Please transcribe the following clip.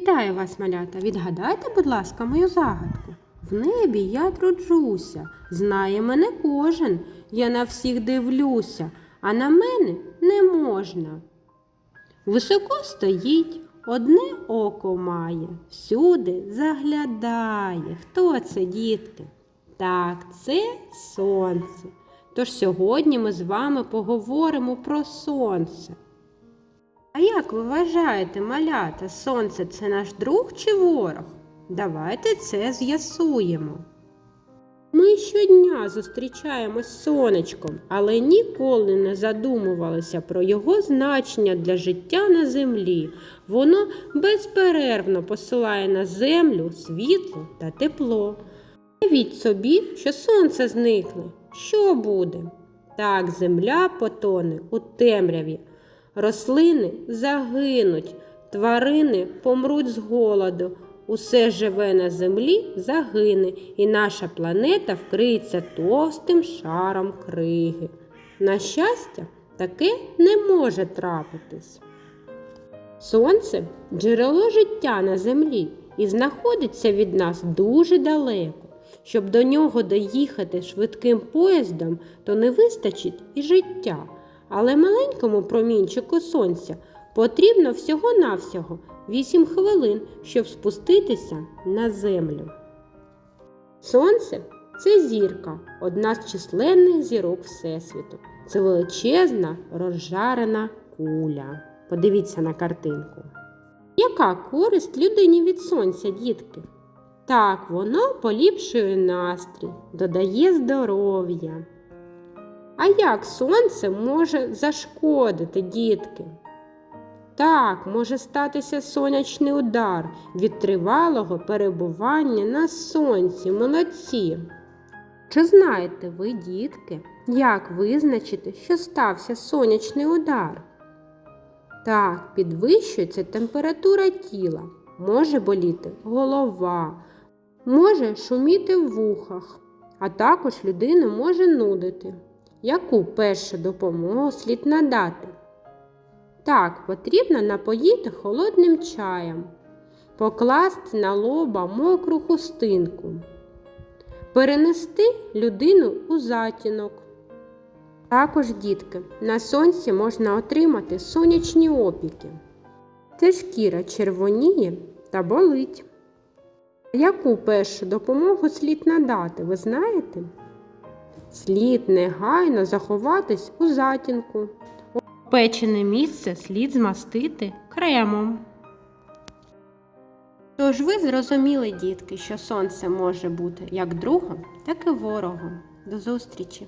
Вітаю вас, малята! Відгадайте, будь ласка, мою загадку. В небі я труджуся, знає мене кожен. Я на всіх дивлюся, а на мене не можна. Високо стоїть, одне око має, всюди заглядає. Хто це, дітки? Так, це сонце. Тож сьогодні ми з вами поговоримо про сонце. А як ви вважаєте, малята, сонце це наш друг чи ворог? Давайте це з'ясуємо. Ми щодня зустрічаємось з сонечком, але ніколи не задумувалися про його значення для життя на землі. Воно безперервно посилає на землю світло та тепло. Уявіть собі, що сонце зникне. Що буде? Так, земля потоне у темряві. Рослини загинуть, тварини помруть з голоду. Усе живе на землі загине, і наша планета вкриється товстим шаром криги. На щастя, таке не може трапитись. Сонце джерело життя на землі і знаходиться від нас дуже далеко. Щоб до нього доїхати швидким поїздом, то не вистачить і життя. Але маленькому промінчику сонця потрібно всього-навсього 8 хвилин, щоб спуститися на землю. Сонце це зірка, одна з численних зірок Всесвіту. Це величезна розжарена куля. Подивіться на картинку. Яка користь людині від сонця, дітки? Так, воно поліпшує настрій, додає здоров'я. А як сонце може зашкодити, дітки? Так, може статися сонячний удар від тривалого перебування на сонці. Молодці. Чи знаєте ви, дітки, як визначити, що стався сонячний удар? Так, підвищується температура тіла, може боліти голова, може шуміти в вухах, а також людину може нудити. Яку першу допомогу слід надати? Так, потрібно напоїти холодним чаєм, покласти на лоба мокру хустинку, перенести людину у затінок. Також, дітки, на сонці можна отримати сонячні опіки. Це шкіра червоніє та болить. Яку першу допомогу слід надати, ви знаєте? Слід негайно заховатись у затінку. Печене місце слід змастити кремом. Тож ви зрозуміли, дітки, що сонце може бути як другом, так і ворогом. До зустрічі!